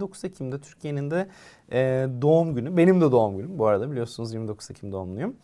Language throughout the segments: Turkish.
29 Ekim'de Türkiye'nin de e, doğum günü. Benim de doğum günüm bu arada biliyorsunuz 29 Ekim doğumluyum.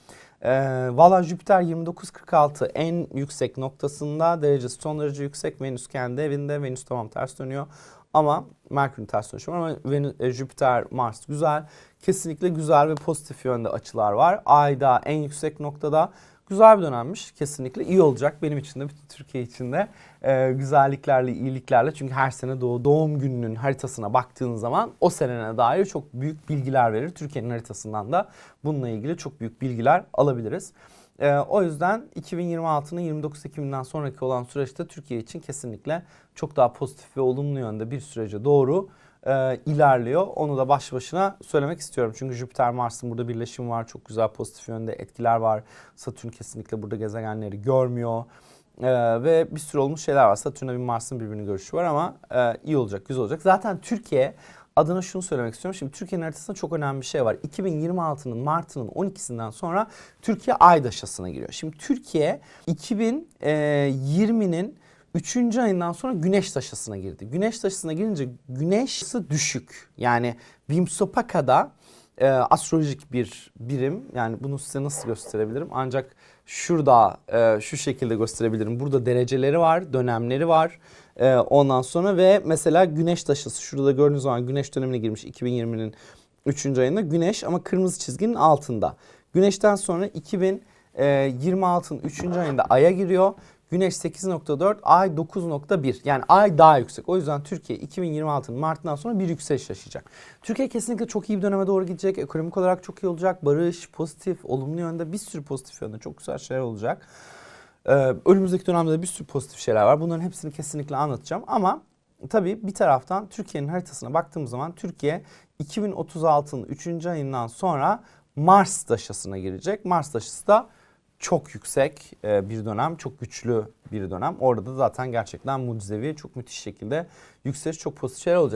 E, Valla Jüpiter 29.46 en yüksek noktasında derecesi son derece yüksek. Venüs kendi evinde. Venüs tamam ters dönüyor. Ama Merkür'ün ters dönüşü var ama Venüs, e, Jüpiter, Mars güzel. Kesinlikle güzel ve pozitif yönde açılar var. Ayda en yüksek noktada güzel bir dönemmiş. Kesinlikle iyi olacak benim için de bütün Türkiye için de e, güzelliklerle, iyiliklerle. Çünkü her sene doğ, doğum gününün haritasına baktığın zaman o senene dair çok büyük bilgiler verir. Türkiye'nin haritasından da bununla ilgili çok büyük bilgiler alabiliriz. E, o yüzden 2026'nın 29 Ekim'inden sonraki olan süreçte Türkiye için kesinlikle çok daha pozitif ve olumlu yönde bir sürece doğru e, ilerliyor. Onu da baş başına söylemek istiyorum. Çünkü Jüpiter Mars'ın burada birleşimi var. Çok güzel pozitif yönde etkiler var. Satürn kesinlikle burada gezegenleri görmüyor. E, ve bir sürü olmuş şeyler var. Satürn'le bir Mars'ın birbirini görüşü var ama e, iyi olacak, güzel olacak. Zaten Türkiye adına şunu söylemek istiyorum. Şimdi Türkiye'nin haritasında çok önemli bir şey var. 2026'nın Mart'ının 12'sinden sonra Türkiye ay daşasına giriyor. Şimdi Türkiye 2020'nin Üçüncü ayından sonra güneş taşısına girdi. Güneş taşısına girince güneş ısı düşük. Yani Vimsopaka'da e, astrolojik bir birim. Yani bunu size nasıl gösterebilirim? Ancak şurada e, şu şekilde gösterebilirim. Burada dereceleri var, dönemleri var. E, ondan sonra ve mesela güneş taşısı. Şurada gördüğünüz zaman güneş dönemine girmiş 2020'nin 3. ayında. Güneş ama kırmızı çizginin altında. Güneşten sonra 2026'ın 3. ayında Ay'a giriyor. Güneş 8.4, Ay 9.1. Yani Ay daha yüksek. O yüzden Türkiye 2026'nın Mart'tan sonra bir yükseliş yaşayacak. Türkiye kesinlikle çok iyi bir döneme doğru gidecek. Ekonomik olarak çok iyi olacak. Barış, pozitif, olumlu yönde bir sürü pozitif yönde çok güzel şeyler olacak. Ee, önümüzdeki dönemde de bir sürü pozitif şeyler var. Bunların hepsini kesinlikle anlatacağım. Ama tabii bir taraftan Türkiye'nin haritasına baktığımız zaman Türkiye 2036'nın 3. ayından sonra Mars taşısına girecek. Mars taşısı da çok yüksek e, bir dönem, çok güçlü bir dönem. Orada da zaten gerçekten mucizevi, çok müthiş şekilde yükseliş, çok pozitif olacak.